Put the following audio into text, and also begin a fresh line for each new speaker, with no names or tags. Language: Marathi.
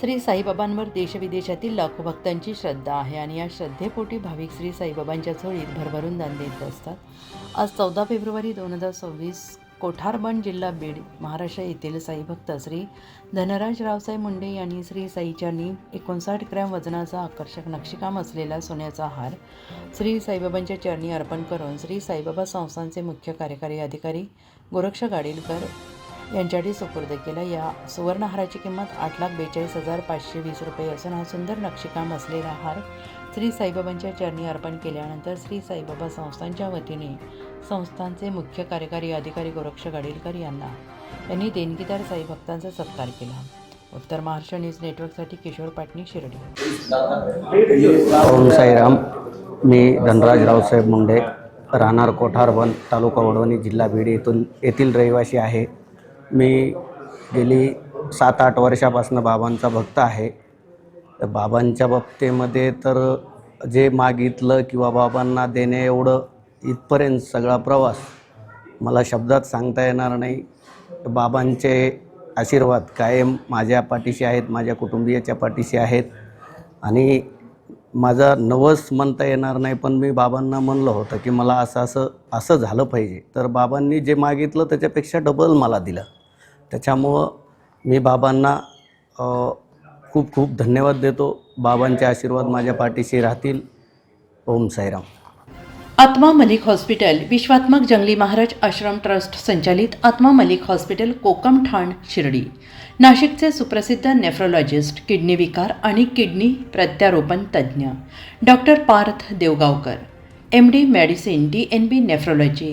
श्री साईबाबांवर देशविदेशातील लाखो भक्तांची श्रद्धा आहे आणि या श्रद्धेपोटी भाविक श्री साईबाबांच्या झोळीत भरभरून दान देत असतात. आज चौदा फेब्रुवारी दोन हजार सव्वीस कोठारबण जिल्हा बीड महाराष्ट्र येथील साईभक्त श्री धनराज रावसाहेब मुंडे यांनी श्री साईचरणी एकोणसाठ ग्रॅम वजनाचा आकर्षक नक्षीकाम असलेला सोन्याचा हार श्री साईबाबांच्या चरणी अर्पण करून श्री साईबाबा संस्थांचे मुख्य कार्यकारी अधिकारी गोरक्ष गाडीलकर यांच्याकडे सुपूर्द केलं. या सुवर्णहाराची किंमत आठ लाख बेचाळीस हजार पाचशे वीस रुपये असून हा सुंदर नक्षीकाम असलेला हार श्री साईबाबांच्या चरणी अर्पण केल्यानंतर श्री साईबाबा संस्थांच्या वतीने संस्थांचे मुख्य कार्यकारी अधिकारी गोरक्ष गाडीलकर यांना यांनी देणगीदार साई भक्तांचा सत्कार केला. उत्तर महाराष्ट्र न्यूज नेटवर्कसाठी किशोर पाटणी शिर्डी.
ओम साईराम. मी धनराज रावसाहेब मुंडे. राहणार कोठारबन तालुका वडवणी जिल्हा बीड येथून येथील रहिवासी आहे. मी गेली सात आठ वर्षापासून बाबांचा भक्त आहे. तर बाबांच्या बाबतीमध्ये तर जे मागितलं किंवा बाबांना देणे एवढं इथपर्यंत सगळा प्रवास मला शब्दात सांगता येणार नाही. बाबांचे आशीर्वाद कायम माझ्या पाठीशी आहेत माझ्या कुटुंबियाच्या पाठीशी आहेत. आणि माझा नवस म्हणता येणार नाही पण मी बाबांना म्हणलं होतं की मला असं असं असं झालं पाहिजे. तर बाबांनी जे मागितलं त्याच्यापेक्षा डबल मला दिलं. त्याच्यामुळं मी बाबांना खूप खूप धन्यवाद देतो. बाबांचे आशीर्वाद माझ्या पाठीशी राहतील. ओम साईराम.
आत्मा मलिक हॉस्पिटल विश्वात्मक जंगली महाराज आश्रम ट्रस्ट संचालित आत्मा मलिक हॉस्पिटल कोकम ठाण शिर्डी. नाशिकचे सुप्रसिद्ध नेफ्रोलॉजिस्ट किडनी विकार आणि किडनी प्रत्यारोपण तज्ज्ञ. Doctor Parth Devgaonkar M D medicine D N B nephrology